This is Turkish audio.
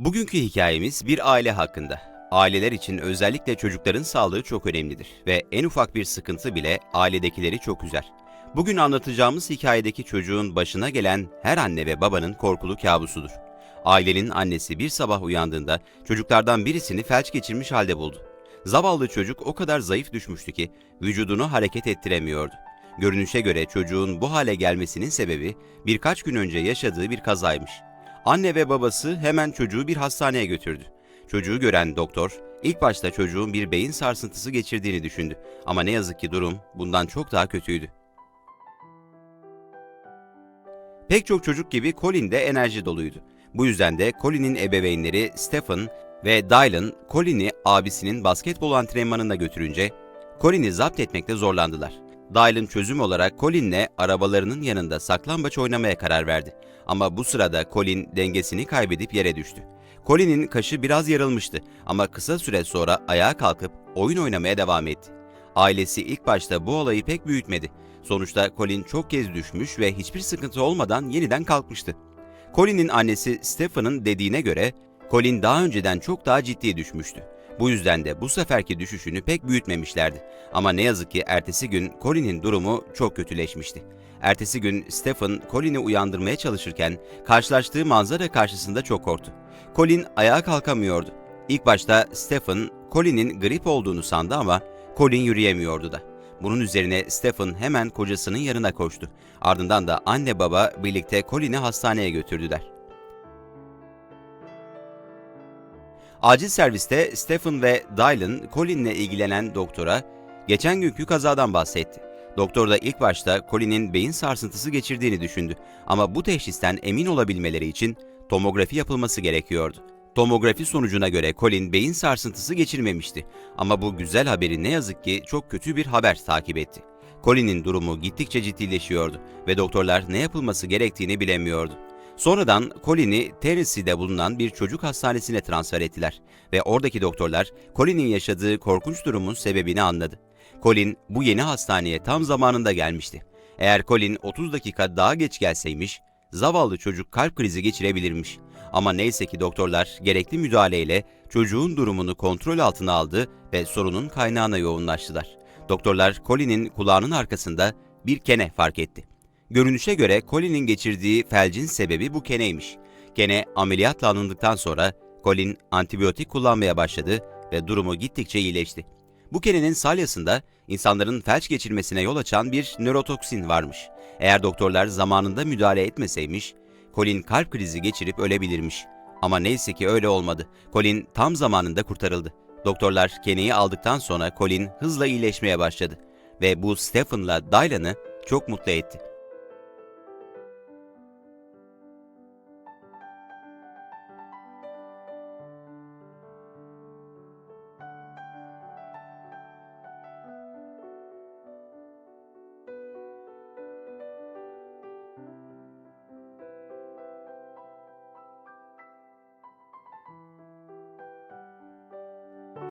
Bugünkü hikayemiz bir aile hakkında. Aileler için özellikle çocukların sağlığı çok önemlidir ve en ufak bir sıkıntı bile ailedekileri çok üzer. Bugün anlatacağımız hikayedeki çocuğun başına gelen her anne ve babanın korkulu kabusudur. Ailenin annesi bir sabah uyandığında çocuklardan birisini felç geçirmiş halde buldu. Zavallı çocuk o kadar zayıf düşmüştü ki vücudunu hareket ettiremiyordu. Görünüşe göre çocuğun bu hale gelmesinin sebebi birkaç gün önce yaşadığı bir kazaymış. Anne ve babası hemen çocuğu bir hastaneye götürdü. Çocuğu gören doktor ilk başta çocuğun bir beyin sarsıntısı geçirdiğini düşündü ama ne yazık ki durum bundan çok daha kötüydü. Pek çok çocuk gibi Colin de enerji doluydu. Bu yüzden de Colin'in ebeveynleri Stephen ve Dylan Colin'i abisinin basketbol antrenmanına götürünce Colin'i zapt etmekte zorlandılar. Dylan çözüm olarak Colin'le arabalarının yanında saklambaç oynamaya karar verdi. Ama bu sırada Colin dengesini kaybedip yere düştü. Colin'in kaşı biraz yarılmıştı ama kısa süre sonra ayağa kalkıp oyun oynamaya devam etti. Ailesi ilk başta bu olayı pek büyütmedi. Sonuçta Colin çok kez düşmüş ve hiçbir sıkıntı olmadan yeniden kalkmıştı. Colin'in annesi Stephen'ın dediğine göre Colin daha önceden çok daha ciddi düşmüştü. Bu yüzden de bu seferki düşüşünü pek büyütmemişlerdi. Ama ne yazık ki ertesi gün Colin'in durumu çok kötüleşmişti. Ertesi gün Stephen Colin'i uyandırmaya çalışırken karşılaştığı manzara karşısında çok korktu. Colin ayağa kalkamıyordu. İlk başta Stephen Colin'in grip olduğunu sandı ama Colin yürüyemiyordu da. Bunun üzerine Stephen hemen kocasının yanına koştu. Ardından da anne baba birlikte Colin'i hastaneye götürdüler. Acil serviste Stephen ve Dylan Colin'le ilgilenen doktora geçen günkü kazadan bahsetti. Doktor da ilk başta Colin'in beyin sarsıntısı geçirdiğini düşündü ama bu teşhisten emin olabilmeleri için tomografi yapılması gerekiyordu. Tomografi sonucuna göre Colin beyin sarsıntısı geçirmemişti ama bu güzel haberi ne yazık ki çok kötü bir haber takip etti. Colin'in durumu gittikçe ciddileşiyordu ve doktorlar ne yapılması gerektiğini bilemiyordu. Sonradan Colin'i Tennessee'de bulunan bir çocuk hastanesine transfer ettiler ve oradaki doktorlar Colin'in yaşadığı korkunç durumun sebebini anladı. Colin bu yeni hastaneye tam zamanında gelmişti. Eğer Colin 30 dakika daha geç gelseymiş, zavallı çocuk kalp krizi geçirebilirmiş. Ama neyse ki doktorlar gerekli müdahaleyle çocuğun durumunu kontrol altına aldı ve sorunun kaynağına yoğunlaştılar. Doktorlar Colin'in kulağının arkasında bir kene fark etti. Görünüşe göre Colin'in geçirdiği felcin sebebi bu keneymiş. Kene ameliyatla alındıktan sonra Colin antibiyotik kullanmaya başladı ve durumu gittikçe iyileşti. Bu kenenin salyasında insanların felç geçirmesine yol açan bir nörotoksin varmış. Eğer doktorlar zamanında müdahale etmeseymiş, Colin kalp krizi geçirip ölebilirmiş. Ama neyse ki öyle olmadı. Colin tam zamanında kurtarıldı. Doktorlar keneyi aldıktan sonra Colin hızla iyileşmeye başladı. Ve bu Stephen'la Dylan'ı çok mutlu etti.